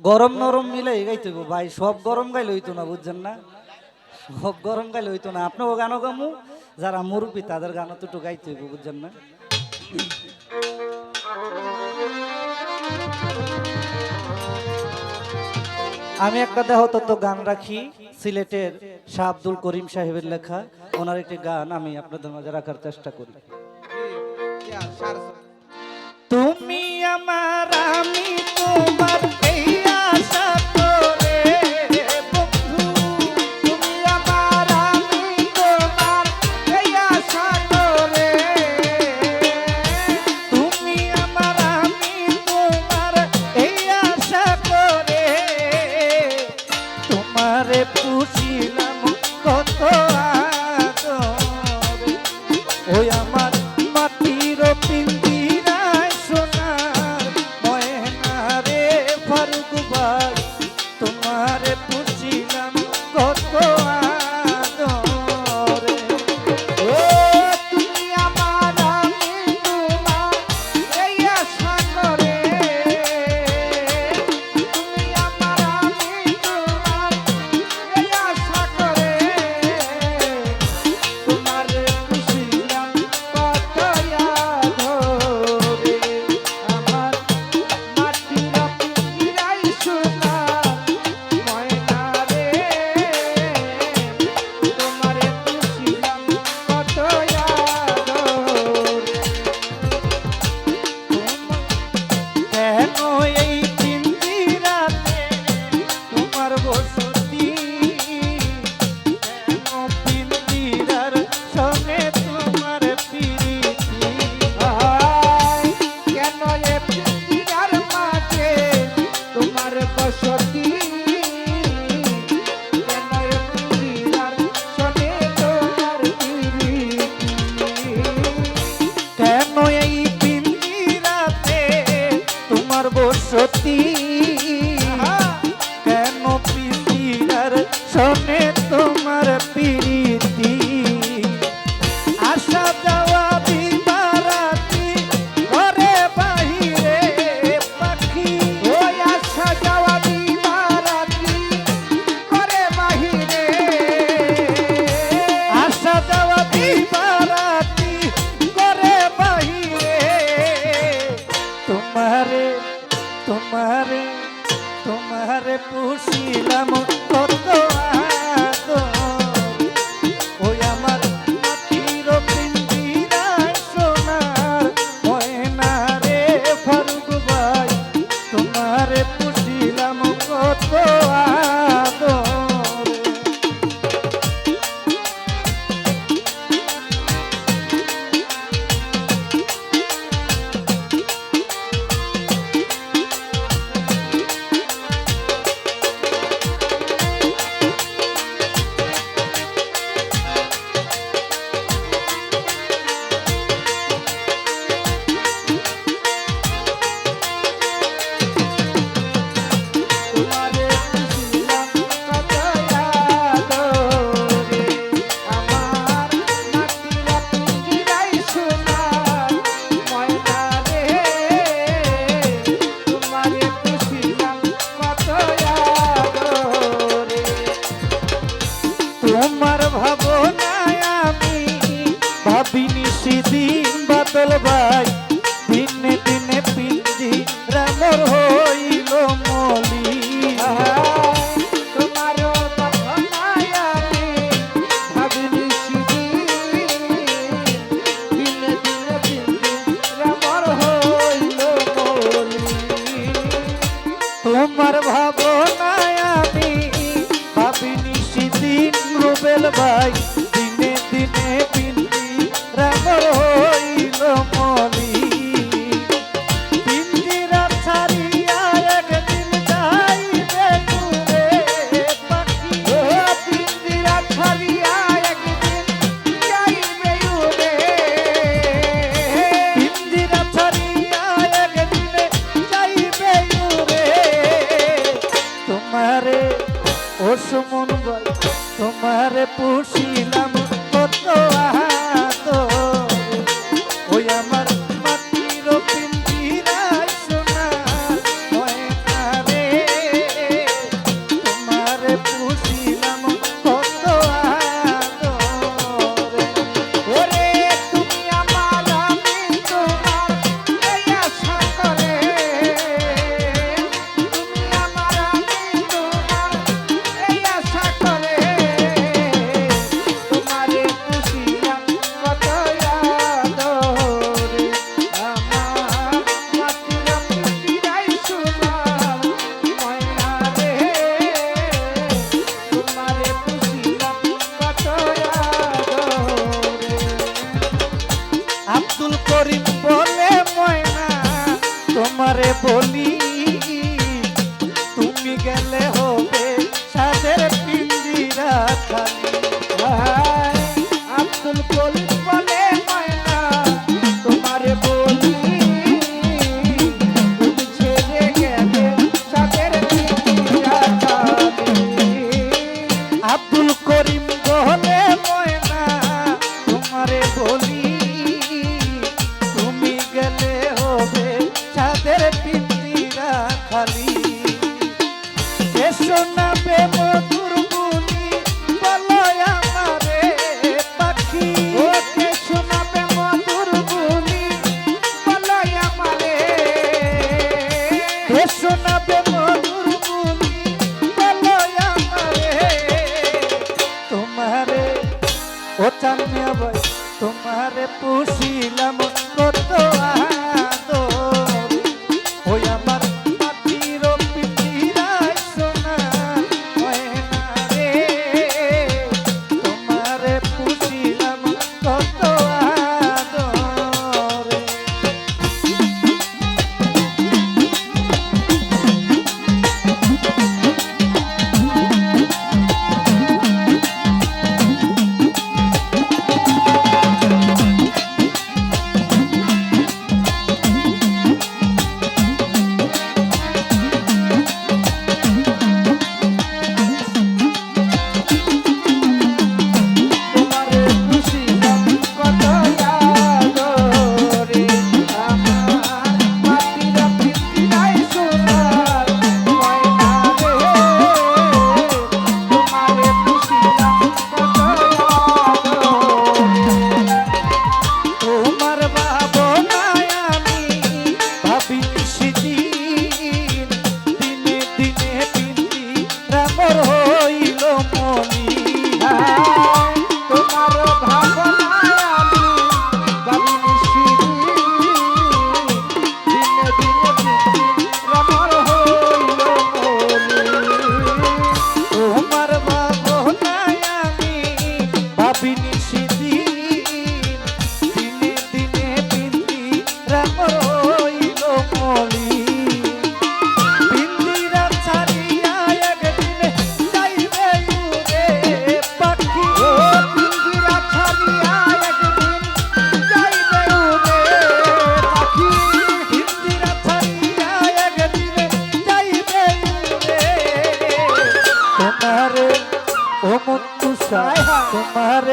গরম নরম মিলে গাইতে ভাই সব গরম গাইলে হইতো না বুঝছেন না? সব গরম গাইলে হইতো না। আপনারও গানও গামু যারা মুরব্বী তাদের গানও তো একটু গাইতে হইব বুঝছেন না? আমি একটা দেহতত্ত্ব গান রাখি সিলেটের শাহ আব্দুল করিম সাহেবের লেখা। ওনার একটি গান আমি আপনাদের মাঝে রাখার চেষ্টা করি। তুমি আমার আমি সর্বসতী কেন পিতিরার শোনে তোমার পিড়ি তোমার ভাবনায় আমি ভাবিনি সেদিন বাতলবা তোমারে ও সুমন ভাই তোমারে পুষিলাম কত আহা। তুমি গেলে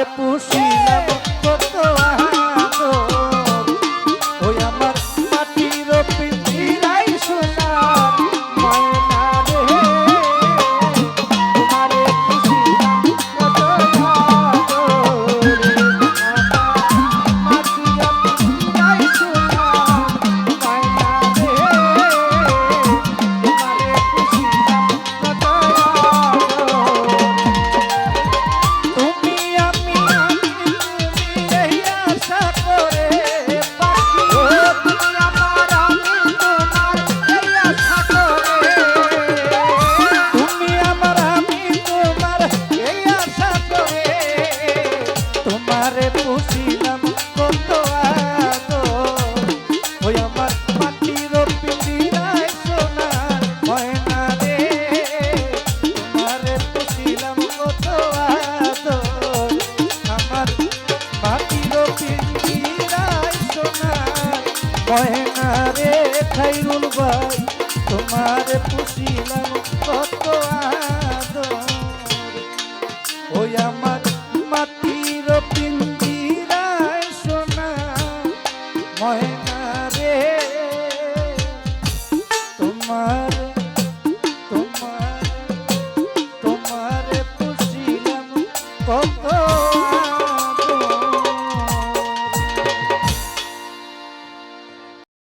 পুষিলাম। ভাই তোমারে পুষিলাম